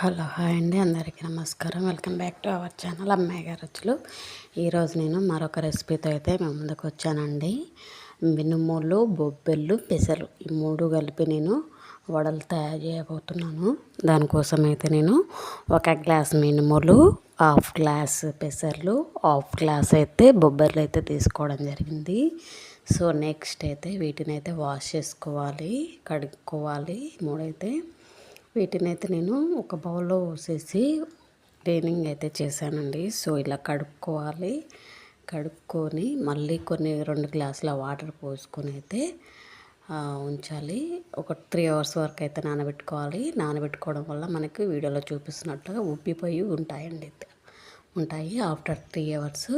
Hello hi అండి. అందరికీ నమస్కారం. Welcome back to our channel అమ్మాయి గారు రుచులు. ఈరోజు నేను మరొక రెసిపీతో అయితే మేము ముందుకు వచ్చానండి. మినుములు బొబ్బెళ్ళు పెసలు ఈ మూడు కలిపి నేను వడలు తయారు చేయబోతున్నాను. దానికోసం అయితే నేను ఒక గ్లాస్ మినుములు హాఫ్ గ్లాస్ పెసర్లు హాఫ్ గ్లాస్ అయితే బొబ్బర్లు అయితే తీసుకోవడం జరిగింది. సో నెక్స్ట్ అయితే వీటిని అయితే వాష్ చేసుకోవాలి కడుక్కోవాలి. మూడైతే వీటిని అయితే నేను ఒక బౌల్లో పోసేసి క్లీనింగ్ అయితే చేశానండి. సో ఇలా కడుక్కోవాలి. కడుక్కొని మళ్ళీ కొన్ని రెండు గ్లాసుల వాటర్ పోసుకొని అయితే ఉంచాలి. ఒక త్రీ అవర్స్ వరకు అయితే నానబెట్టుకోవాలి. నానబెట్టుకోవడం వల్ల మనకి వీడియోలో చూపిస్తున్నట్టుగా ఉబ్బిపోయి ఉంటాయండి. ఉంటాయి. ఆఫ్టర్ త్రీ అవర్స్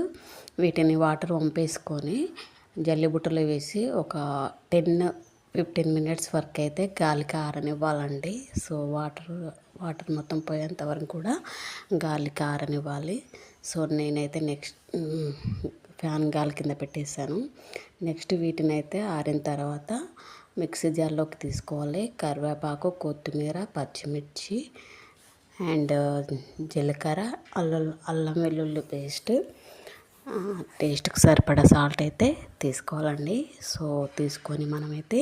వీటిని వాటర్ వంపేసుకొని జల్లి బుట్టలో వేసి ఒక టెన్ ఫిఫ్టీన్ మినిట్స్ వరకు అయితే గాలికి ఆరనివ్వాలండి. సో వాటర్ వాటర్ మొత్తం పోయేంత వరకు కూడా గాలికి ఆరనివ్వాలి. సో నేనైతే నెక్స్ట్ ఫ్యాన్ గాలి కింద పెట్టేశాను. నెక్స్ట్ వీటిని అయితే ఆరిన తర్వాత మిక్సీ జార్లోకి తీసుకోవాలి. కరివేపాకు కొత్తిమీర పచ్చిమిర్చి అండ్ జీలకర్ర అల్లం అల్లం వెల్లుల్లి పేస్ట్. టేస్ట్కి సరిపడా సాల్ట్ అయితే తీసుకోవాలండి. సో తీసుకొని మనమైతే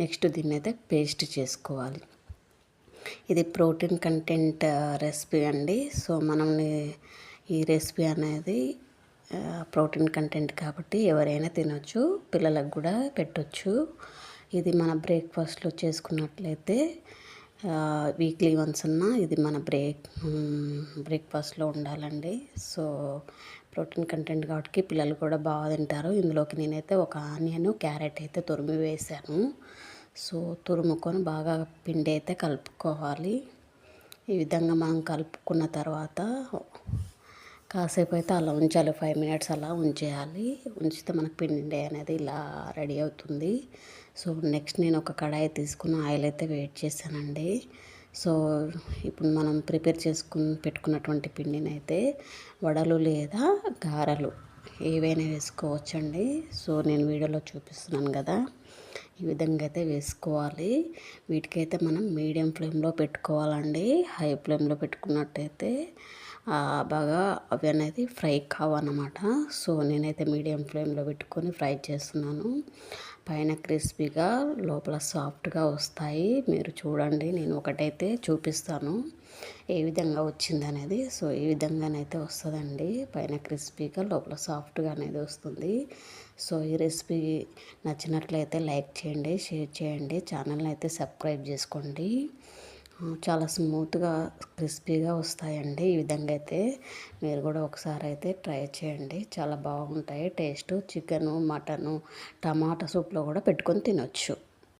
నెక్స్ట్ దీన్ని అయితే పేస్ట్ చేసుకోవాలి. ఇది ప్రోటీన్ కంటెంట్ రెసిపీ అండి. సో మనం ఈ రెసిపీ అనేది ప్రోటీన్ కంటెంట్ కాబట్టి ఎవరైనా తినొచ్చు పిల్లలకు కూడా పెట్టొచ్చు. ఇది మన బ్రేక్ఫాస్ట్లో చేసుకున్నట్లయితే వీక్లీ వన్స్ అన్న ఇది మన బ్రేక్ బ్రేక్ఫాస్ట్లో ఉండాలండి. సో ప్రోటీన్ కంటెంట్ కాబట్టి పిల్లలు కూడా బాగా తింటారు. ఇందులోకి నేనైతే ఒక ఆనియన్ క్యారెట్ అయితే తురిమి వేసాను సో తురుముకొని బాగా పిండి అయితే కలుపుకోవాలి. ఈ విధంగా మనం కలుపుకున్న తర్వాత కాసేపు అయితే అలా ఉంచాలి. ఫైవ్ మినిట్స్ అలా ఉంచేయాలి. ఉంచితే మనకు పిండి అనేది ఇలా రెడీ అవుతుంది. సో నెక్స్ట్ నేను ఒక కడాయి తీసుకుని ఆయిల్ అయితే వెయిట్ చేశానండి. సో ఇప్పుడు మనం ప్రిపేర్ చేసుకుని పెట్టుకున్నటువంటి పిండిని అయితే వడలు లేదా గారెలు ఏవైనా వేసుకోవచ్చండి. సో నేను వీడియోలో చూపిస్తున్నాను కదా ఈ విధంగా అయితే వేసుకోవాలి. వీటికైతే మనం మీడియం ఫ్లేమ్లో పెట్టుకోవాలండి. హై ఫ్లేమ్లో పెట్టుకున్నట్టయితే బాగా అవి అనేది ఫ్రై కావన్నమాట. సో నేనైతే మీడియం ఫ్లేమ్లో పెట్టుకొని ఫ్రై చేస్తున్నాను. పైన క్రిస్పీగా లోపల సాఫ్ట్గా వస్తాయి. మీరు చూడండి నేను ఒకటైతే చూపిస్తాను. ఏ విధంగా వచ్చింది అనేది సో ఈ విధంగానైతే వస్తుందండి. పైన క్రిస్పీగా లోపల సాఫ్ట్గా అనేది వస్తుంది. సో ఈ రెసిపీ నచ్చినట్లయితే లైక్ చేయండి షేర్ చేయండి. ఛానల్ని అయితే సబ్స్క్రైబ్ చేసుకోండి. చాలా స్మూత్గా క్రిస్పీగా వస్తాయండి. ఈ విధంగా అయితే మీరు కూడా ఒకసారి అయితే ట్రై చేయండి. చాలా బాగుంటాయి. టేస్ట్ చికెను మటను టమాటా సూప్లో కూడా పెట్టుకొని తినొచ్చు.